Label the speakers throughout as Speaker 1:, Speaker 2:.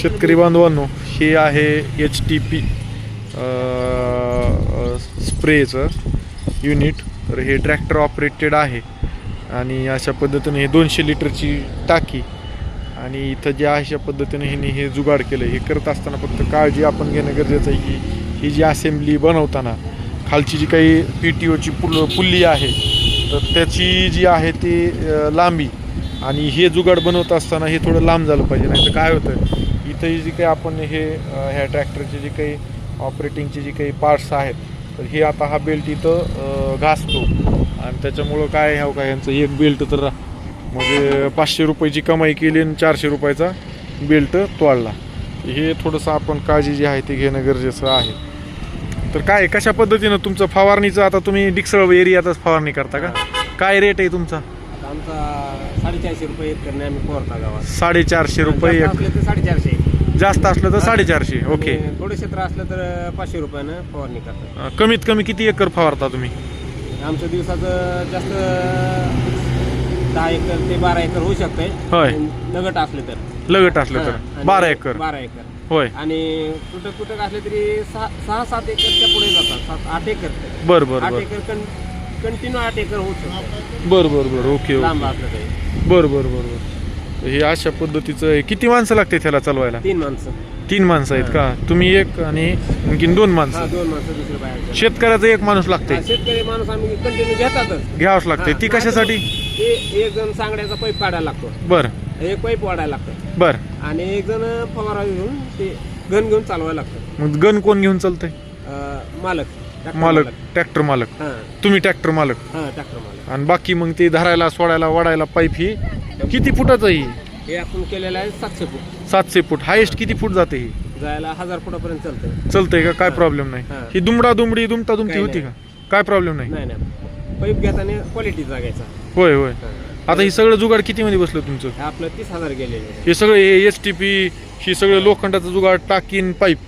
Speaker 1: शेतकरी बांधवांनो हे आहे एच टी पी स्प्रेचं युनिट तर हे ट्रॅक्टर ऑपरेटेड आहे. आणि अशा पद्धतीने हे दोनशे लिटरची टाकी. आणि इथं जे अशा पद्धतीने ह्यांनी हे जुगाड केलं हे करत असताना फक्त काळजी आपण घेणं गरजेचं आहे की ही जी असेंब्ली बनवताना खालची जी काही पी टी ओची पुल पुल्ली आहे तर त्याची जी आहे ती लांबी आणि हे जुगाड बनवत असताना हे थोडं लांब झालं पाहिजे नाही तर काय होतं इथंही जी काही आपण हे ह्या ट्रॅक्टरचे जे काही ऑपरेटिंगचे जे काही पार्ट्स आहेत तर हे आता हा बेल्ट इथं घासतो. आणि त्याच्यामुळं काय ह्या हो का ह्यांचं एक बेल्ट तर म्हणजे पाचशे रुपयाची कमाई केली आणि चारशे रुपयाचा बेल्ट तोडला. हे थोडंसं आपण काळजी जी आहे ती घेणं गरजेचं आहे. तर काय कशा पद्धतीनं तुमचं फवारणीचं आता तुम्ही डिक्सळ एरियातच फवारणी करता का? काय रेट आहे तुमचा?
Speaker 2: आमचा साडेचारशे रुपये आम्ही गावात.
Speaker 1: साडेचारशे रुपये
Speaker 2: जास्त
Speaker 1: एक.
Speaker 2: असले तर साडेचारशे.
Speaker 1: जास्त असलं तर साडेचारशे ओके.
Speaker 2: आणि थोडे क्षेत्र असलं तर पाचशे रुपयानं फवारणी करतात.
Speaker 1: अं, कमीत कमी किती एकर फवारता तुम्ही?
Speaker 2: आमचं दिवसाचं जास्त दहा एकर ते बारा एकर होऊ शकतंय.
Speaker 1: होय.
Speaker 2: नगट असले तर.
Speaker 1: लगट असलं
Speaker 2: हा,
Speaker 1: तर.
Speaker 2: आणि
Speaker 1: बारा एकर.
Speaker 2: बारा एकर.
Speaker 1: होय.
Speaker 2: आणि तुटक तुटक असले तरी सहा सहा सात एकरच्या पुढे जातात. सात आठ एकर.
Speaker 1: बर बर
Speaker 2: आठ
Speaker 1: बर.
Speaker 2: एकर कंटिन्यू आठ एकर होऊ शकतं
Speaker 1: बर बर बर. ओके
Speaker 2: लांब
Speaker 1: ओके बर बर बर बर. हे अशा पद्धतीचं आहे. किती माणसं लागते त्याला चालवायला?
Speaker 2: तीन माणसं.
Speaker 1: तीन माणसं आहेत का? तुम्ही एक आणि आणखीन दोन
Speaker 2: हा
Speaker 1: माणसं
Speaker 2: दोन माणसं दुसरे बाहेर
Speaker 1: शेतकऱ्याचा एक माणूस लागते
Speaker 2: हा, शेतकरी माणूस आम्ही कंटिन्यू घेतातच.
Speaker 1: घ्यावंच लागते ती कशासाठी?
Speaker 2: एक जण सांगड्याचा पाईप काढायला लागतो.
Speaker 1: बर.
Speaker 2: एक पाईप वाढायला लागतं.
Speaker 1: बर.
Speaker 2: आणि एक जण फवारा घेऊन ते गन घेऊन चालवायला लागतं.
Speaker 1: मग गन कोण घेऊन चालतंय?
Speaker 2: अं, मालक.
Speaker 1: मालक ट्रॅक्टर मालक.
Speaker 2: हा.
Speaker 1: तुम्ही ट्रॅक्टर मालक.
Speaker 2: हा ट्रॅक्टर मालक.
Speaker 1: आणि बाकी मग ते धरायला सोडायला वाढायला पाईप ही किती फुटाचं ही
Speaker 2: हे आपण केलेलं आहे सातशे फूट.
Speaker 1: सातशे फूट. हायेस्ट किती फूट जाते ही?
Speaker 2: जायला हजार फुटापर्यंत चालतं
Speaker 1: चलतंय का? काय
Speaker 2: हा.
Speaker 1: प्रॉब्लेम नाही.
Speaker 2: हा.
Speaker 1: दुमडा दुमडी दुमता दुमती
Speaker 2: काही
Speaker 1: होती का. काय प्रॉब्लेम नाही?
Speaker 2: नाही नाही. पाईप घेताना क्वालिटी जागायचा.
Speaker 1: होय होय. आता ही सगळं जुगाड किती मध्ये बसलं तुमचं?
Speaker 2: हे आपलं तीस हजार गेलेले
Speaker 1: हे सगळं हे एस टी पी ही सगळं लोखंडाचं जुगाड टाकीन पाईप.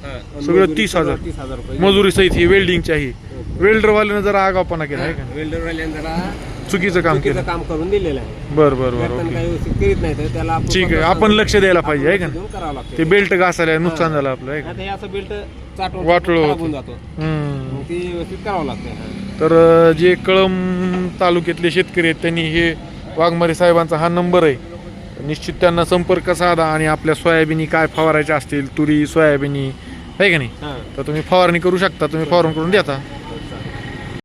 Speaker 1: सगळं
Speaker 2: मजुरी
Speaker 1: तीस हजार. मजुरी सहित ही वेल्डिंगची आहे वेल्डरवाल्यानं जरा आगावपणा केला आहे का?
Speaker 2: वेल्डर वाल्यानं जरा
Speaker 1: चुकीचं काम केलं.
Speaker 2: काम करून दिलेलं आहे.
Speaker 1: बर बर बर
Speaker 2: करीत नाही तर त्याला
Speaker 1: ठीक आहे आपण लक्ष द्यायला पाहिजे आहे का? ते बेल्ट घासायला नुकसान. झालं आपलं आहे का?
Speaker 2: असं बेल्ट. होऊन जातो. ती व्यवस्थित करावं लागतं.
Speaker 1: तर जे कळम तालुक्यातले शेतकरी आहेत त्यांनी हे वाघमारे साहेबांचा हा नंबर आहे. निश्चित त्यांना संपर्क साधा आणि आपल्या सोयाबिनी काय फवारायच्या असतील तुरी सोयाबिनी आहे का नाही?
Speaker 2: हां.
Speaker 1: तर तुम्ही फवारणी करू शकता तुम्ही फवारण करून देता.